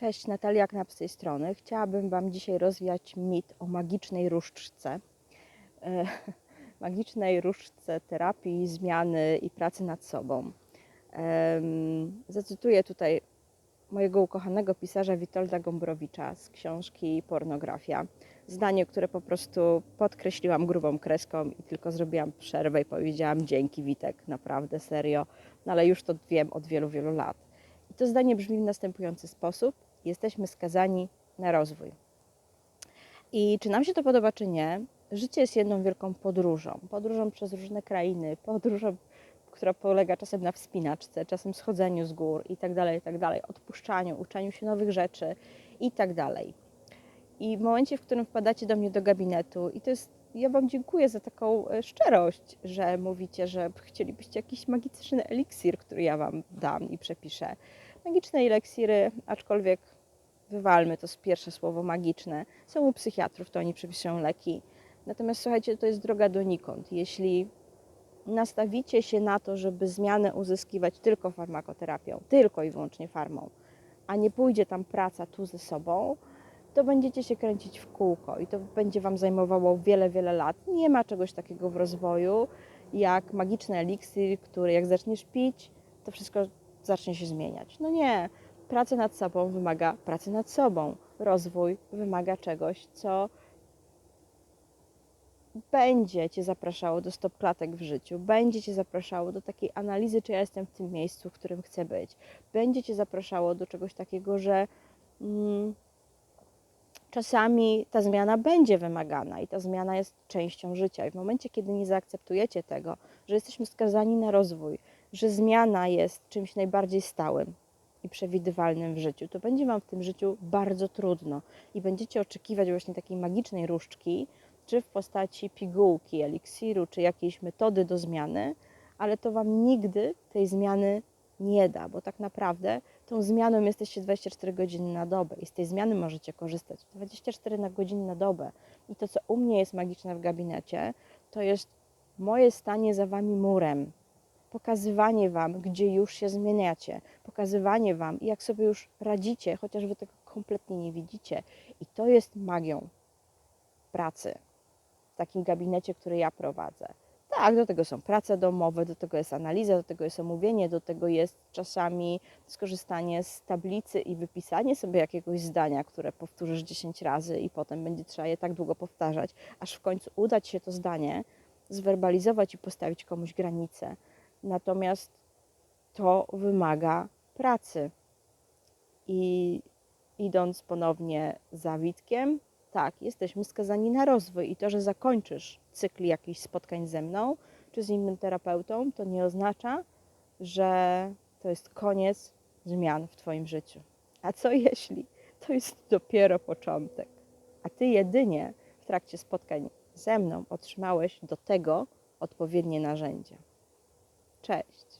Cześć, Natalia Knap z tej strony. Chciałabym Wam dzisiaj rozwiać mit o magicznej różdżce. E, magicznej różdżce terapii, zmiany i pracy nad sobą. Em, Zacytuję tutaj mojego ukochanego pisarza Witolda Gombrowicza z książki Pornografia. Zdanie, które po prostu podkreśliłam grubą kreską i tylko zrobiłam przerwę i powiedziałam dzięki Witek, naprawdę serio, no ale już to wiem od wielu, wielu lat. I to zdanie brzmi w następujący sposób: Jesteśmy skazani na rozwój. I czy nam się to podoba, czy nie, życie jest jedną wielką podróżą. Podróżą przez różne krainy, podróżą, która polega czasem na wspinaczce, czasem schodzeniu z gór i tak dalej, i tak dalej, odpuszczaniu, uczeniu się nowych rzeczy i tak dalej. I w momencie, w którym wpadacie do mnie do gabinetu, i to jest, ja Wam dziękuję za taką e, szczerość, że mówicie, że chcielibyście jakiś magiczny eliksir, który ja Wam dam i przepiszę. Magiczne eliksiry, aczkolwiek wywalmy to z pierwsze słowo magiczne, są u psychiatrów, to oni przepisują leki. Natomiast słuchajcie, to jest droga donikąd. Jeśli nastawicie się na to, żeby zmianę uzyskiwać tylko farmakoterapią, tylko i wyłącznie farmą, a nie pójdzie tam praca tu ze sobą, to będziecie się kręcić w kółko i to będzie Wam zajmowało wiele, wiele lat. Nie ma czegoś takiego w rozwoju jak magiczny eliksir, który jak zaczniesz pić, to wszystko zacznie się zmieniać. No nie, praca nad sobą wymaga pracy nad sobą. Rozwój wymaga czegoś, co będzie Cię zapraszało do stop klatek w życiu, będzie Cię zapraszało do takiej analizy, czy ja jestem w tym miejscu, w którym chcę być. Będzie Cię zapraszało do czegoś takiego, że mm, czasami ta zmiana będzie wymagana i ta zmiana jest częścią życia. I w momencie, kiedy nie zaakceptujecie tego, że jesteśmy skazani na rozwój, że zmiana jest czymś najbardziej stałym i przewidywalnym w życiu, to będzie Wam w tym życiu bardzo trudno i będziecie oczekiwać właśnie takiej magicznej różdżki, czy w postaci pigułki, eliksiru, czy jakiejś metody do zmiany, ale to Wam nigdy tej zmiany nie da, bo tak naprawdę tą zmianą jesteście 24 godziny na dobę i z tej zmiany możecie korzystać 24 na godziny na dobę. I to, co u mnie jest magiczne w gabinecie, to jest moje stanie za Wami murem, pokazywanie Wam, gdzie już się zmieniacie, pokazywanie Wam, jak sobie już radzicie, chociaż Wy tego kompletnie nie widzicie. I to jest magią pracy w takim gabinecie, który ja prowadzę. Tak, do tego są prace domowe, do tego jest analiza, do tego jest omówienie, do tego jest czasami skorzystanie z tablicy i wypisanie sobie jakiegoś zdania, które powtórzysz 10 razy i potem będzie trzeba je tak długo powtarzać, aż w końcu uda Ci się to zdanie zwerbalizować i postawić komuś granicę. Natomiast to wymaga pracy. I idąc ponownie za Witkiem, tak, jesteśmy skazani na rozwój i to, że zakończysz cykl jakichś spotkań ze mną czy z innym terapeutą, to nie oznacza, że to jest koniec zmian w Twoim życiu. A co jeśli to jest dopiero początek? A Ty jedynie w trakcie spotkań ze mną otrzymałeś do tego odpowiednie narzędzia. Cześć.